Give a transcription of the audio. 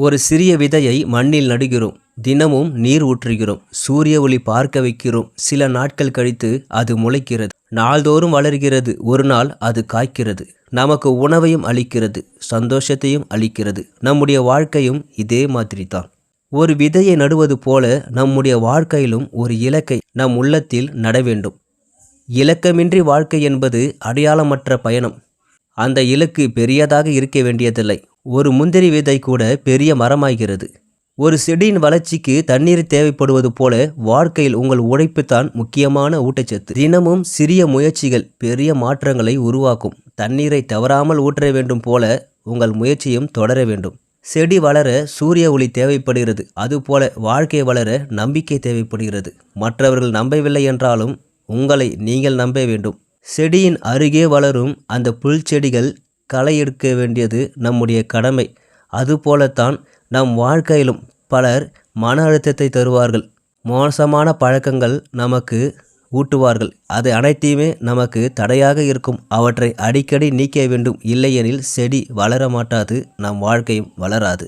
ஒரு சிறிய விதையை மண்ணில் நடுகிறோம். தினமும் நீர் ஊற்றுகிறோம். சூரிய ஒளி பார்க்க வைக்கிறோம். சில நாட்கள் கழித்து அது முளைக்கிறது. நாள்தோறும் வளர்கிறது. ஒரு நாள் அது காய்க்கிறது. நமக்கு உணவையும் அளிக்கிறது. சந்தோஷத்தையும் அளிக்கிறது. நம்முடைய வாழ்க்கையும் இதே மாதிரி தான் ஒரு விதையை நடுவது போல நம்முடைய வாழ்க்கையிலும் ஒரு இலக்கை நம் உள்ளத்தில் நட வேண்டும். இலக்கமின்றி வாழ்க்கை என்பது அடையாளமற்ற பயணம். அந்த இலக்கு பெரியதாக இருக்க வேண்டியதில்லை. ஒரு முந்திரி விதை கூட பெரிய மரமாகிறது. ஒரு செடியின் வளர்ச்சிக்கு தண்ணீர் தேவைப்படுவது போல வாழ்க்கையில் உங்கள் உழைப்பு தான் முக்கியமான ஊட்டச்சத்து. தினமும் சிறிய முயற்சிகள் பெரிய மாற்றங்களை உருவாக்கும். தண்ணீரை தவறாமல் ஊற்ற வேண்டும் போல உங்கள் முயற்சியும் தொடர வேண்டும். செடி வளர சூரிய ஒளி தேவைப்படுகிறது. அதுபோல வாழ்க்கை வளர நம்பிக்கை தேவைப்படுகிறது. மற்றவர்கள் நம்பவில்லை என்றாலும் உங்களை நீங்கள் நம்ப வேண்டும். செடியின் அருகே வளரும் அந்த புல் செடிகள் களை எடுக்க வேண்டியது நம்முடைய கடமை. அதுபோலத்தான் நம் வாழ்க்கையிலும் பலர் மன அழுத்தத்தை தருவார்கள். மோசமான பழக்கங்கள் நமக்கு ஊட்டுவார்கள். அது அனைத்தையுமே நமக்கு தடையாக இருக்கும். அவற்றை அடிக்கடி நீக்க வேண்டும். இல்லையெனில் செடி வளர மாட்டாது. நம் வாழ்க்கையும் வளராது.